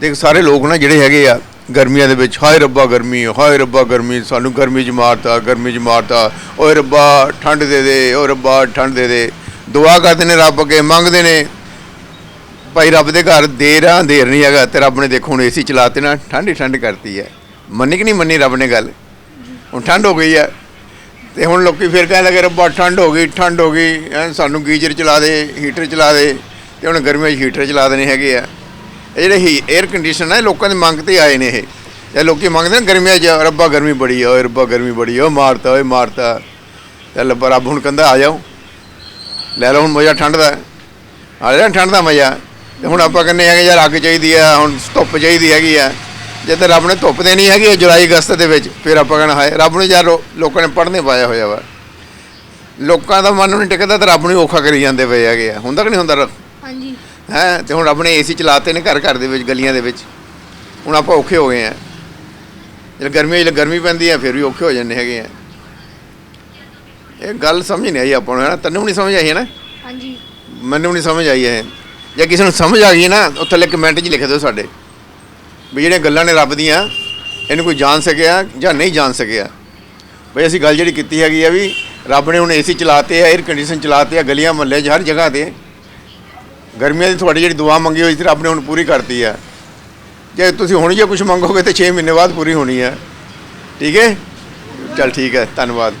ਦੇਖ, ਸਾਰੇ ਲੋਕ ਨਾ ਜਿਹੜੇ ਹੈਗੇ ਆ, ਗਰਮੀਆਂ ਦੇ ਵਿੱਚ, ਹਾਏ ਰੱਬਾ ਗਰਮੀ, ਹਾਏ ਰੱਬਾ ਗਰਮੀ, ਸਾਨੂੰ ਗਰਮੀ 'ਚ ਮਾਰਤਾ, ਗਰਮੀ 'ਚ ਮਾਰਤਾ, ਓਏ ਰੱਬਾ ਠੰਡ ਦੇ ਦੇ ਓ ਰੱਬਾ ਠੰਡ ਦੇ ਦੇ। ਦੁਆ ਕਰਦੇ ਨੇ ਰੱਬ ਅੱਗੇ, ਮੰਗਦੇ ਨੇ। ਭਾਈ ਰੱਬ ਦੇ ਘਰ ਦੇਰ ਆ ਅੰਧੇਰ ਨਹੀਂ ਹੈਗਾ, ਤੇ ਰੱਬ ਨੇ ਦੇਖੋ ਹੁਣ ਏਸੀ ਚਲਾਤੇ ਨਾ, ਠੰਡ ਹੀ ਠੰਡ ਕਰਤੀ ਹੈ। ਮੰਨੀ ਕਿ ਨਹੀਂ ਮੰਨੀ ਰੱਬ ਨੇ ਗੱਲ? ਹੁਣ ਠੰਡ ਹੋ ਗਈ ਹੈ। ਤੇ ਹੁਣ ਲੋਕੀ ਫਿਰ ਕਹਿਣ ਲੱਗੇ, ਰੱਬਾ ਠੰਡ ਹੋ ਗਈ, ਠੰਡ ਹੋ ਗਈ, ਐਂ ਸਾਨੂੰ ਗੀਜ਼ਰ ਚਲਾ ਦੇ, ਹੀਟਰ ਚਲਾ ਦੇ, ਤੇ ਹੁਣ ਗਰਮੀਆਂ 'ਚ ਹੀਟਰ ਚਲਾ ਦੇਣੇ ਹੈਗੇ ਆ। ਜਿਹੜੇ ਹੀ 에ਅਰ ਕੰਡੀਸ਼ਨ ਹੈ ਲੋਕਾਂ ਦੀ ਮੰਗ ਤੇ ਆਏ ਨੇ ਇਹ। ਇਹ ਲੋਕੀ ਮੰਗਦੇ ਨੇ, ਗਰਮੀਆਂ 'ਚ ਰੱਬਾ ਗਰਮੀ ਬੜੀ ਆ, ਓਏ ਰੱਬਾ ਗਰਮੀ ਬੜੀ ਆ ਓ ਮਾਰਤਾ, ਓਏ ਮਾਰਤਾ। ਚੱਲ ਰੱਬਾ ਰੱਬ ਹੁਣ ਕਹਿੰਦਾ, ਆ ਜਾਓ। ਲੈ ਲਓ, ਹੁਣ ਮਜ਼ਾ ਠੰਡ ਦਾ। ਆ ਰਿਹਾ ਠੰਡ ਦਾ ਮਜ਼ਾ, ਤੇ ਹੁਣ ਆਪਾਂ ਕਹਿੰਦੇ ਹੈਗੇ ਯਾਰ ਅੱਗ ਚਾਹੀਦੀ ਆ, ਹੁਣ ਧੁੱਪ ਚਾਹੀਦੀ ਹੈਗੀ ਆ। ਜੇ ਤੇ ਰੱਬ ਨੇ ਧੁੱਪ ਦੇਣੀ ਹੈਗੀ ਆ ਜੁਲਾਈ ਅਗਸਤ ਦੇ ਵਿੱਚ, ਫਿਰ ਆਪਾਂ ਕਹਿਣਾ ਹਾਏ, ਰੱਬ ਨੂੰ ਯਾਰ ਲੋ- ਲੋਕਾਂ ਨੇ ਪੜ੍ਹਨੇ ਪਾਇਆ ਹੋਇਆ ਵਾ। ਲੋਕਾਂ ਦਾ ਮਨ ਨਹੀਂ ਟਿਕਦਾ ਤੇ ਰੱਬ ਨੂੰ ਹੀ ਔਖਾ ਕਰੀ ਜਾਂਦੇ ਪਏ ਹੈਗੇ ਆ। ਹੁੰਦਾ ਕਿ ਨਹੀਂ ਹੁੰਦਾ ਰੱਬ? ਹਾਂਜੀ। ਹੈ ਤੇ ਹੁਣ ਰੱਬ ਨੇ ਏਸੀ ਚਲਾਤੇ ਨੇ ਘਰ ਘਰ ਦੇ ਵਿੱਚ ਗਲੀਆਂ ਦੇ ਵਿੱਚ। ਹੁਣ ਆਪਾਂ ਔਖੇ ਹੋ ਗਏ ਆ ਜਦ ਗਰਮੀ ਜਦ ਗਰਮੀ ਪੈਂਦੀ ਆ ਫਿਰ ਵੀ ਔਖੇ ਹੋ ਜਾਂਦੇ ਹੈਗੇ ਆ ਇਹ ਗੱਲ ਸਮਝ ਨਹੀਂ ਆਈ ਆਪਾਂ ਨੂੰ ਹੈ ਨਾ? ਤੈਨੂੰ ਨਹੀਂ ਸਮਝ ਆਈ ਹੈ ਨਾ? ਹਾਂਜੀ। ਮੈਨੂੰ ਨਹੀਂ ਸਮਝ ਆਈ ਇਹ। ਜੇ ਕਿਸੇ ਨੂੰ ਸਮਝ ਆ ਗਈ ਨਾ ਉਹ ਥੱਲੇ ਕਮੈਂਟ 'ਚ ਲਿਖ ਦਿਓ ਸਾਡੇ। ਵੀ ਜਿਹੜੀਆਂ ਗੱਲਾਂ ਨੇ ਰੱਬ ਦੀਆਂ ਇਹਨੂੰ ਕੋਈ ਜਾਣ ਸਕਿਆ ਜਾਂ ਨਹੀਂ ਜਾਣ ਸਕਿਆ? ਬਈ ਅਸੀਂ ਗੱਲ ਜਿਹੜੀ ਕੀਤੀ ਹੈਗੀ ਆ ਵੀ ਰੱਬ ਨੇ ਹੁਣ ਏਸੀ ਚਲਾਤੇ ਆ 에ਅਰ ਕੰਡੀਸ਼ਨ ਚਲਾਤੇ ਆ ਗਲੀਆਂ ਮਹੱਲੇ 'ਚ ਹਰ ਜਗ੍ਹਾ ਤੇ। ਗਰਮੀਆਂ ਦੀ ਤੁਹਾਡੀ ਜਿਹੜੀ ਦੁਆ ਮੰਗੀ ਹੋਈ ਸੀ, ਰੱਬ ਨੇ ਹੁਣ ਪੂਰੀ ਕਰਤੀ ਹੈ ਜੇ ਤੁਸੀਂ ਹੁਣ ਜੇ ਕੁਝ ਮੰਗੋਗੇ ਤੇ 6 ਮਹੀਨੇ ਬਾਅਦ ਪੂਰੀ ਹੋਣੀ ਹੈ ਠੀਕ ਹੈ? ਚਲ ਠੀਕ ਹੈ, ਧੰਨਵਾਦ।